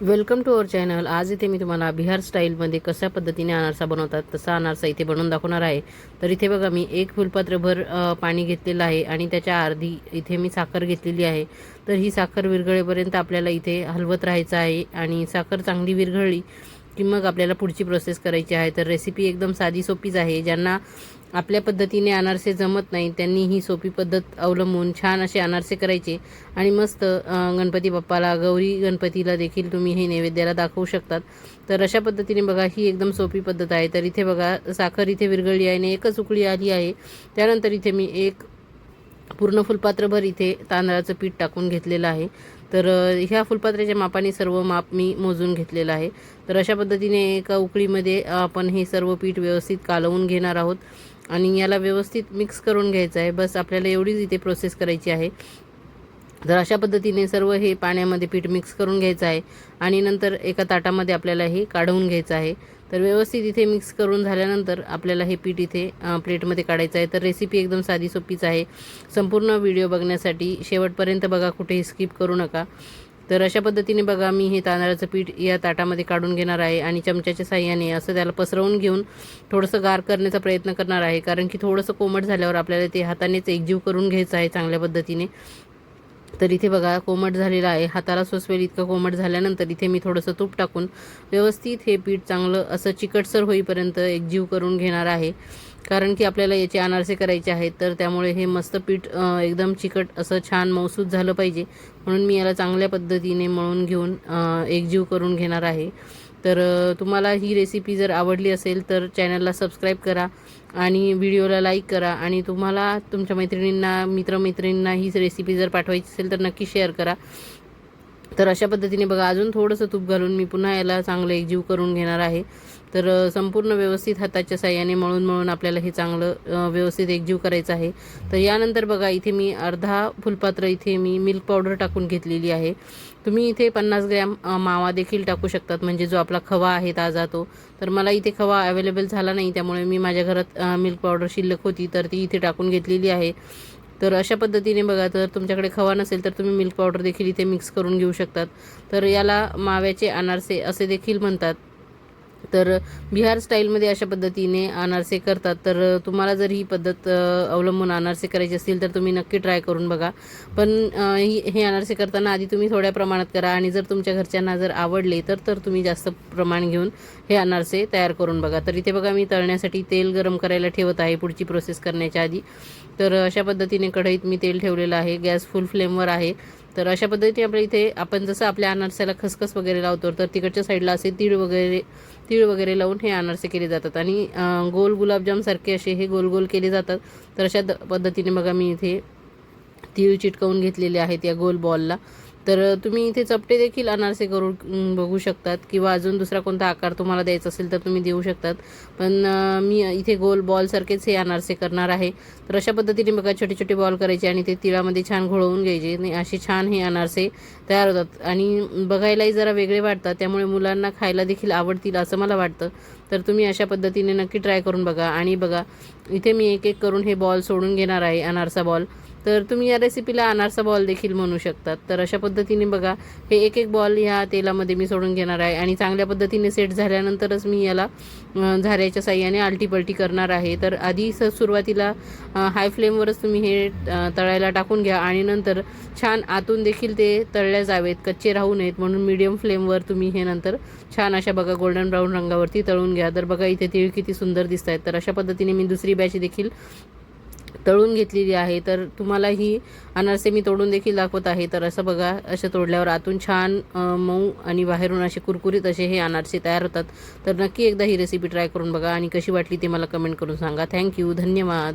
Welcome to our channel आज इथे मी तुम्हाला बिहार स्टाईलमध्ये कशा पद्धतीने अनारसा बनवतात तसा अनारसा इथे बनवून दाखवणार आहे. तर इथे बघा मी एक फुलपात्रभर पाणी घेतलेलं आहे आणि त्याच्या अर्धी इथे मी साखर घेतलेली आहे. तर ही साखर विरघळेपर्यंत आपल्याला इथे हलवत राहायचं आहे आणि साखर चांगली विरघळली की मग आपल्याला पुढची प्रोसेस करायची आहे. तर रेसिपी एकदम साधी सोपीच आहे. ज्यांना आपल्या पद्धतीने अनारसे जमत नाही त्यांनी ही सोपी पद्धत अवलंबून छान असे अनारसे करायचे. आणि मस्त गणपती बाप्पाला गौरी गणपतीला देखील तुम्ही हे नैवेद्याला दाखवू शकतात. तर अशा पद्धतीने बघा ही एकदम सोपी पद्धत आहे. तर इथे बघा साखर इथे विरघळली आहे आणि एकच उकळी आली आहे. त्यानंतर इथे मी एक पूर्ण फुलपात्रभर इथे तांदळाचं पीठ टाकून घेतलेलं आहे. तर ह्या फुलपात्राच्या मापाने सर्व माप मी मोजून घेतलेलं आहे. तर अशा पद्धतीने एका उकळीमध्ये आपण हे सर्व पीठ व्यवस्थित कालवून घेणार आहोत. आणि याला व्यवस्थित मिक्स करून घ्यायचं आहे. बस आपल्याला एवढीच इथे प्रोसेस करायची आहे. तर अशा पद्धतीने सर्व हे पाण्यामध्ये पीठ मिक्स करून घ्यायचं आहे. आणि नंतर एका ताटामध्ये आपल्याला हे काढवून घ्यायचं आहे. तर व्यवस्थित इथे मिक्स करून झाल्यानंतर आपल्याला हे पीठ इथे प्लेटमध्ये काढायचं आहे. तर रेसिपी एकदम साधी सोपीच आहे. संपूर्ण व्हिडिओ बघण्यासाठी शेवटपर्यंत बघा कुठेही स्किप करू नका. तर अशा पद्धतीने बघा मी हे तांदळाचं पीठ या ताटामध्ये काढून घेणार आहे आणि चमच्याच्या साह्याने असं त्याला पसरवून घेऊन थोडंसं गार करण्याचा प्रयत्न करणार आहे. कारण की थोडंसं कोमट झाल्यावर आपल्याला ते हातानेच एकजीव करून घ्यायचं आहे चांगल्या पद्धतीने. तर इथे बघा कोमट झालेलं आहे. हाताला सोसवेल इतकं कोमट झाल्यानंतर इथे मी थोडंसं तूप टाकून व्यवस्थित हे पीठ चांगलं असं चिकटसर होईपर्यंत एकजीव करून घेणार आहे. कारण की आपल्याला याचे अनारसे करायचे आहेत तर त्यामुळे हे मस्त पीठ एकदम चिकट असं छान मौसूद झालं पाहिजे. म्हणून मी याला चांगल्या पद्धतीने मळून घेऊन एकजीव करून घेणार आहे. तर तुम्हाला ही रेसिपी जर आवडली असेल तर चॅनलला सबस्क्राईब करा आणि व्हिडिओला लाईक करा आणि तुम्हाला तुमच्या मैत्रिणींना मित्रमैत्रिणींना ही रेसिपी जर पाठवायची असेल तर नक्की शेअर करा. तर अशा पद्धतीने बघा अजून थोडंसं तूप घालून मी पुन्हा याला चांगलं एकजीव करून घेणार आहे. तर संपूर्ण व्यवस्थित हाताच्या साह्याने मळून मळून आपल्याला हे चांगलं व्यवस्थित एकजीव करायचं आहे. तर यानंतर बघा इथे मी अर्धा फुलपात्र इथे मी मिल्क पावडर टाकून घेतलेली आहे. तुम्ही इथे पन्नास ग्रॅम मावा देखील टाकू शकतात. म्हणजे जो आपला खवा आहे ताजा तो. तर मला इथे खवा अवेलेबल झाला नाही. त्यामुळे मी माझ्या घरात मिल्क पावडर शिल्लक होती तर ती इथे टाकून घेतलेली आहे. तर अशा पद्धतीने बघा तर तुमच्याकडे खवा नसेल तर तुम्ही मिल्क पावडर देखील इथे मिक्स करून घेऊ शकतात. तर याला माव्याचे अनारसे असे देखील म्हणतात. तर बिहार स्टाईलमध्ये अशा पद्धतीने अनारसे करतात. तर तुम्हाला जर ही पद्धत अवलंबून अनारसे करायची असतील तर तुम्ही नक्की ट्राय करून बघा. पण ही हे अनारसे करताना आधी तुम्ही थोड्या प्रमाणात करा आणि जर तुमच्या घरच्यांना जर आवडले तर तर तुम्ही जास्त प्रमाण घेऊन हे अनारसे तयार करून बघा. तर इथे बघा मी तळण्यासाठी तेल गरम करायला ठेवत आहे पुढची प्रोसेस करण्याच्या आधी. तर अशा पद्धतीने कढईत मी तेल ठेवलेलं आहे. गॅस फुल फ्लेमवर आहे. तर अशा पद्धतीने आपल्या इथे आपण जसं आपल्या अनारसाला खसखस वगैरे लावतो तर तिकडच्या साईडला असे तीळ वगैरे तीळ वगैरे लावून हे अनारसे केले जातात. आणि गोल गुलाबजामसारखे असे हे गोल गोल केले जातात. तर अशा द- पद्धतीने बघा मी इथे तीळ चिटकवून घेतलेले आहेत या गोल बॉलला. तर तुम्ही इथे चपटे देखील अनारसे करून बघू शकतात किंवा अजून दुसरा कोणता आकार तुम्हाला द्यायचा असेल तर तुम्ही देऊ शकतात. पण मी इथे गोल बॉलसारखेच हे अनारसे करणार आहे. तर अशा पद्धतीने बघा छोटे छोटे बॉल करायचे आणि ते तिळामध्ये छान घोळवून घ्यायचे. आणि असे छान हे अनारसे तयार होतात. आणि बघायलाही जरा वेगळे वाटतात. त्यामुळे मुलांना खायला देखील आवडतील असं मला वाटतं. तर तुम्ही अशा पद्धतीने नक्की ट्राय करून बघा. आणि बघा इथे मी एक एक करून हे बॉल सोडून घेणार आहे अनारसा बॉल तर तुम्ही या रेसिपीला अनारसा बॉल देखील म्हणू शकतात. तर अशा पद्धतीने बघा हे एक एक बॉल ह्या तेलामध्ये मी सोडून घेणार आहे आणि चांगल्या पद्धतीने सेट झाल्यानंतरच मी याला झाऱ्याच्या साह्याने आलटीपलटी करणार आहे. तर आधी स सुरुवातीला हाय फ्लेमवरच तुम्ही हे तळायला टाकून घ्या आणि नंतर छान आतून देखील ते तळल्या जावेत कच्चे राहू नयेत म्हणून मीडियम फ्लेमवर तुम्ही हे नंतर छान अशा बघा गोल्डन ब्राऊन रंगावरती तळून घ्या. तर बघा इथे तीळ किती सुंदर दिसत आहेत तर अशा पद्धतीने मी दुसरी बॅच देखील तळून घेतलेली आहे तर तुम्हाला ही अनारसे मी तोडून देखील दाखवत आहे. तर असं बघा असं तोडल्यावर आतून छान मऊ आणि बाहेरून असे कुरकुरीत असे हे अनारसे तयार होतात. तर नक्की एकदा ही रेसिपी ट्राय करून बघा आणि कशी वाटली ते मला कमेंट करून सांगा. थँक्यू धन्यवाद.